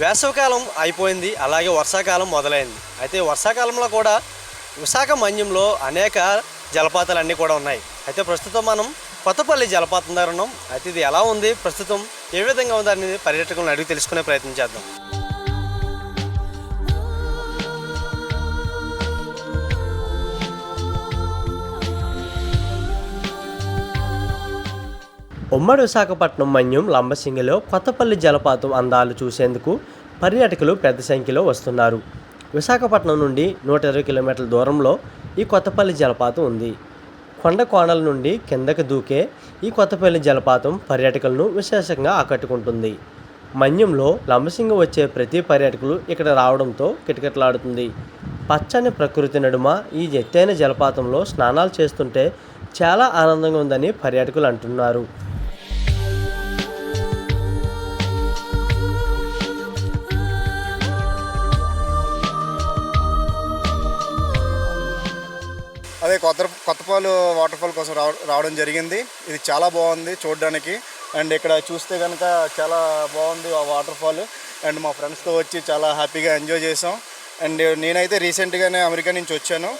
వేసవికాలం అయిపోయింది అలాగే వర్షాకాలం మొదలైంది. అయితే వర్షాకాలంలో కూడా విశాఖ మన్యంలో అనేక జలపాతాలు అన్నీ కూడా ఉన్నాయి. అయితే ప్రస్తుతం మనం కొత్తపల్లి జలపాతం దగ్గర ఉన్నాం. అయితే ఇది ఎలా ఉంది? ప్రస్తుతం ఏ విధంగా ఉంది అనేది పర్యాటకులను అడిగి తెలుసుకునే ప్రయత్నం చేద్దాం. ఉమ్మడి విశాఖపట్నం మన్యం లంబసింగిలో కొత్తపల్లి జలపాతం అందాలు చూసేందుకు పర్యాటకులు పెద్ద సంఖ్యలో వస్తున్నారు. విశాఖపట్నం నుండి నూట ఇరవై కిలోమీటర్ల దూరంలో ఈ కొత్తపల్లి జలపాతం ఉంది. కొండ కోణల నుండి కిందకు దూకే ఈ కొత్తపల్లి జలపాతం పర్యాటకులను విశేషంగా ఆకట్టుకుంటుంది. మన్యంలో లంబసింగ వచ్చే ప్రతి పర్యాటకులు ఇక్కడ రావడంతో కిటకిటలాడుతుంది. పచ్చని ప్రకృతి నడుమ ఈ ఎత్తైన జలపాతంలో స్నానాలు చేస్తుంటే చాలా ఆనందంగా ఉందని పర్యాటకులు అంటున్నారు. అదే కొత్త కొత్తపాలు వాటర్ ఫాల్ కోసం రావ రావడం జరిగింది. ఇది చాలా బాగుంది చూడడానికి. అండ్ ఇక్కడ చూస్తే కనుక చాలా బాగుంది ఆ వాటర్ ఫాల్ అండ్ మా ఫ్రెండ్స్తో వచ్చి చాలా హ్యాపీగా ఎంజాయ్ చేసాం అండ్ నేనైతే రీసెంట్గానే అమెరికా నుంచి వచ్చాను.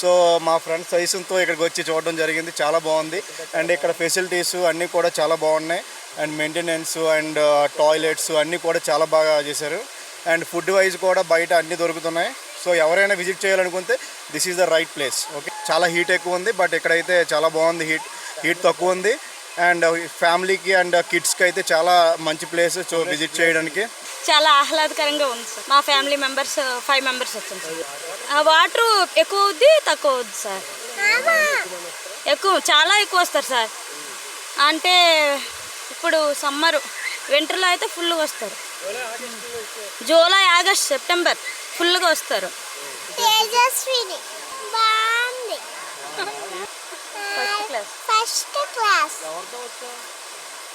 సో మా ఫ్రెండ్స్ సైజుతో ఇక్కడికి వచ్చి చూడడం జరిగింది. చాలా బాగుంది. అండ్ ఇక్కడ ఫెసిలిటీస్ అన్నీ కూడా చాలా బాగున్నాయి. అండ్ మెయింటెనెన్స్ అండ్ టాయిలెట్స్ అన్నీ కూడా చాలా బాగా చేశారు. అండ్ ఫుడ్ వైజ్ కూడా బయట అన్నీ దొరుకుతున్నాయి. సో ఎవరైనా విజిట్ చేయాలనుకుంటే this is the right place. Okay? చాలా హీట్ ఎక్కువ ఉంది బట్ ఇక్కడైతే చాలా బాగుంది హీట్ హీట్ తక్కువ ఉంది. అండ్ ఫ్యామిలీకి అండ్ కిడ్స్కి అయితే చాలా మంచి ప్లేస్ సో విజిట్ చేయడానికి. చాలా ఆహ్లాదకరంగా ఉంది సార్. మా ఫ్యామిలీ మెంబర్స్ ఫైవ్ మెంబర్స్ వచ్చాం సార్. ఆ వాటర్ ఎక్కువ అవుద్ది తక్కువ అవుద్ది సార్? ఎక్కువ చాలా ఎక్కువ వస్తారు సార్. అంటే ఇప్పుడు సమ్మర్ వింటర్లో అయితే ఫుల్గా వస్తారు. July August September. ఫుల్గా వస్తారు. తేజస్విని. బాగుంది. ఫస్ట్ క్లాస్ ఫస్ట్ క్లాస్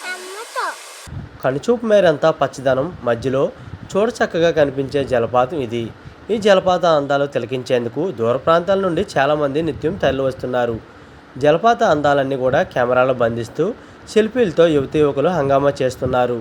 అమ్మతో. కనుచూపు మేరంతా పచ్చదనం మధ్యలో చూడ చక్కగా కనిపించే జలపాతం ఇది. ఈ జలపాత అందాలు తిలకించేందుకు దూర ప్రాంతాల నుండి చాలామంది నిత్యం తరలి వస్తున్నారు జలపాత అందాలన్నీ కూడా కెమెరాలో బంధిస్తూ సెల్ఫీలతో యువతి యువకులు హంగామా చేస్తున్నారు.